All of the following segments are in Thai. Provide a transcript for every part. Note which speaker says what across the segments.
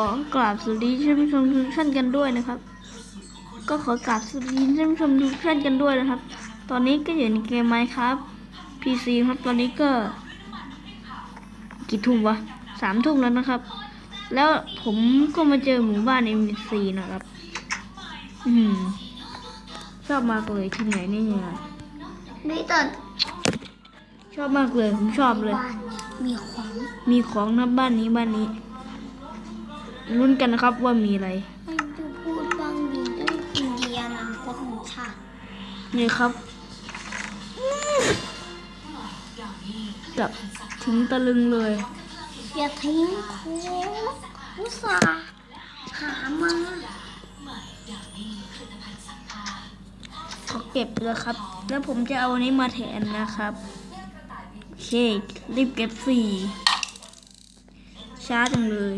Speaker 1: อกราบสวัสดีท่านผู้ชมทุกท่านกันด้วยนะครับ ก็ขอกราบสวัสดีท่านผู้ชมทุกท่านกันด้วยนะครับ ตอนนี้ก็อยู่ในเกมไมค์ครับ PC ครับตอนนี้ก็ กี่ทุ่มวะสามทุ่มแล้วนะครับ แล้วผมก็มาเจอหมู่บ้าน MBC นะครับ อืมชอบมากเลยที่ไหนนี่เนี่ย
Speaker 2: นี่ตอน
Speaker 1: ชอบมากเลยผมชอบเลย
Speaker 2: บ้านมีของ
Speaker 1: มีของนะบ้านนี้บ้านนี้ ลุ้นกันนะครับว่ามีอะไร
Speaker 2: ให้ดูพูดบ้างดีด้วยอินเดียอนาคตของชาติ
Speaker 1: นี่ครับกับถึงตะลึงเลย
Speaker 2: อย่าทิ้งโค้กอุตส่าห์หามา
Speaker 1: ขอเก็บเลยครับ แล้วผมจะเอาอันนี้มาแทนนะครับโอเครีบเก็บสี่ช้าจังเลย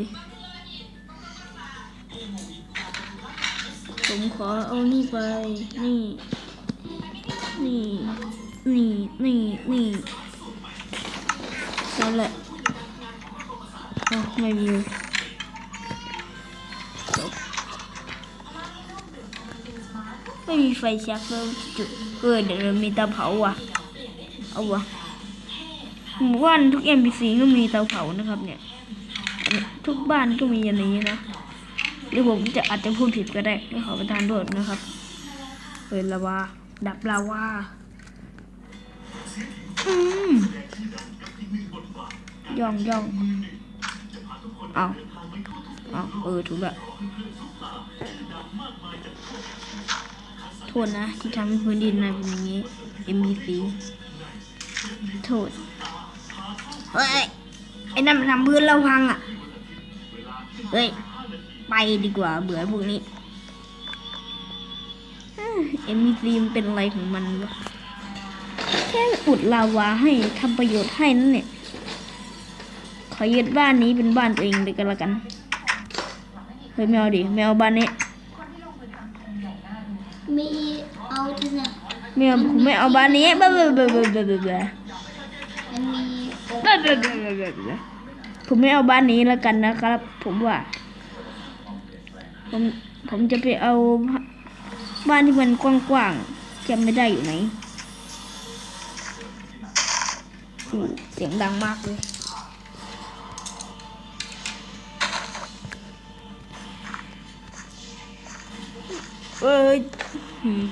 Speaker 1: ผมขอเอานี่ไป นี่ นี่ นี่ นี่ นี่นั่นแหละเอาไม่มีจบไม่มีไฟแช็กเพิ่มจุดเออเดี๋ยวเรามีเตาเผาว่ะ เอาวะหมู่บ้านทุก NPC ก็มีเตาเผานะครับเนี่ย ทุกบ้านก็มีอย่างนี้นะ หรือผมจะอาจจะพูดผิดก็ได้ไม่ขอประทานโทษนะครับเฮ้ยลาวาดับลาวาอืมย่องย่องเอาเอาเออถูกละโทษนะ ที่ทำให้พื้นดินนาเป็นอย่างนี้ MBC โทษ เฮ้ย ไอ้นั่นมันทำพื้นเราพังอะ เฮ้ย ไปดีกว่าเบื่อพวกนี้เอ็มซีมนเป็นอะไรของมันวะแค่อุดลาวาให้ทำประโยชน์ให้นั่นเนี่ยขอยึดบ้านนี้เป็นบ้านตัวเองเลยกันละกันเฮ้ยแมวดิแมวบ้านนี้
Speaker 2: มีเอาที่ไหน
Speaker 1: แมวผมไม่เอาบ้านนี้บ้าบ้าบ้าบ้าบ้าบ้าบ้า
Speaker 2: มันมีโอ๊ะ
Speaker 1: บ้าบ้าบ้าบ้าบ้าบ้าผมไม่เอาบ้านนี้แล้วกันนะครับ ผมว่า ผมผมจะไปเอาบ้านที่มันกว้างๆจำไม่ได้อยู่ไหนอู้เสียงดังมากเลยเอ้ยหืม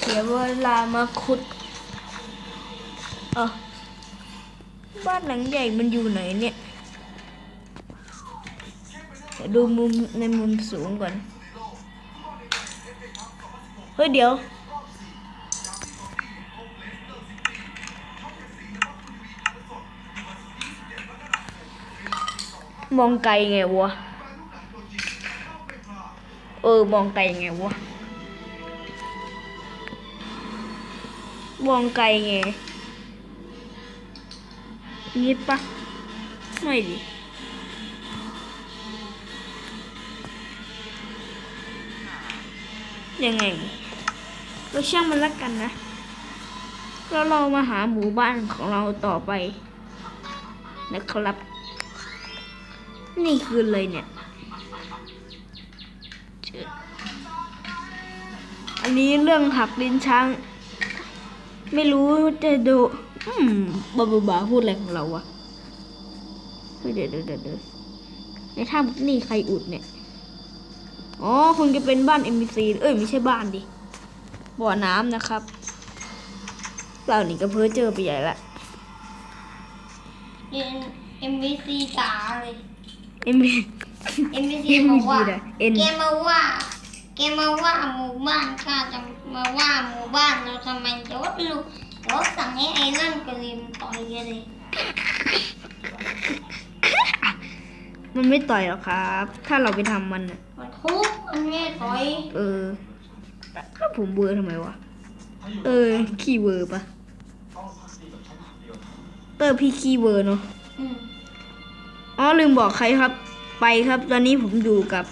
Speaker 1: เสียเวลามาขุดเออบ้านหลังใหญ่มันอยู่ไหนเนี่ยเดูมุมในมุมสูงก่อน เฮ้ยเดี๋ยว มองไกลไงวะ เออ มองไกลไงวะ มองไกลไงนี่ปะไม่ดิ ยังไงเราช่างมันละกันนะแล้วเรามาหาหมู่บ้านของเราต่อไป นะครับ นี่คือเลยเนี่ยอันนี้เรื่องหักลิ้นช้าง ไม่รู้จะดูอืมบาบาบาพูดอะไรของเราวะเฮ้ยเดี๋ยวเดี๋ยวเดี๋ยวเดี๋ยวในถ้ำนี่ใครอุดเนี่ย อ๋อคงจะเป็นบ้าน MBC เอ้ยไม่ใช่บ้านดิบ่อน้ำนะครับเรานี่ก็เพ้อเจอไปใหญ่ละ
Speaker 2: เอ็นเอ็มบีซีจ๋าเลย
Speaker 1: MBC
Speaker 2: เอ็มบีซีบอกว่า
Speaker 1: นะ N
Speaker 2: แกมาว่า แกมาว่าหมู่บ้านข้าจะมาว่าหมู่บ้านเราทำไมยศลูกยศสั่งให้ไอ้นั่นกระลิมต่อยกันเลย
Speaker 1: มันไม่ต่อยหรอกครับ ถ้าเราไปทำมันน่ะ
Speaker 2: มันทุบมันไม่ต่อย
Speaker 1: เออถ้าผมเบอร์ทำไมวะ เออขี้เบอร์ปะเตอร์พี่ขี้เบอร์เนาะ
Speaker 2: อืม
Speaker 1: อ๋อลืมบอกใครครับ ไปครับ ตอนนี้ผมอยู่กับ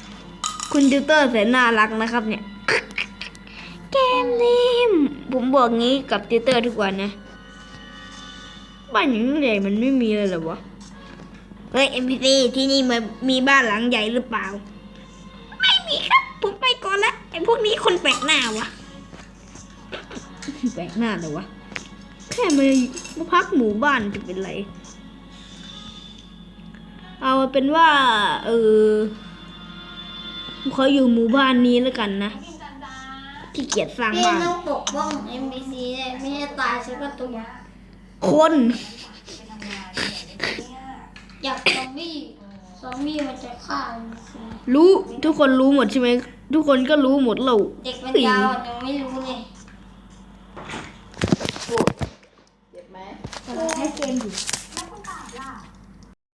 Speaker 1: คุณติวเตอร์แสนน่ารักนะครับ เนี่ย เกมนี้ผมบอกงี้กับติวเตอร์ทุกวันนะ บ้านอย่างใหญ่มันไม่มีเลยเหรอวะ เฮ้ย NPC ที่นี่มันมีบ้านหลังใหญ่หรือเปล่าไม่มี ครับผมไปก่อนละไอ้พวกนี้คนแปลกหน้าวะแปลกหน้าเหรอวะ แค่มามาพักหมู่บ้านจะเป็นไร เอาเป็นว่า เออเขาอยู่หมู่บ้านนี้แล้วกันนะที่เกียจสร้าง
Speaker 2: พี่
Speaker 1: บ้าน
Speaker 2: ต้องปกป้อง NPC เลยไม่ให้ตายสักตัว
Speaker 1: คน
Speaker 2: อยากซอมบี้ ซอมบี้มันจะฆ่า NPC
Speaker 1: รู้ทุกคนรู้หมดใช่ไหมทุกคนก็รู้หมดแล้ว
Speaker 2: เด็กมันยาวอะยังไม่รู้เลย
Speaker 3: พูดเจ็บไหม
Speaker 1: ให้เกมอยู่
Speaker 2: เ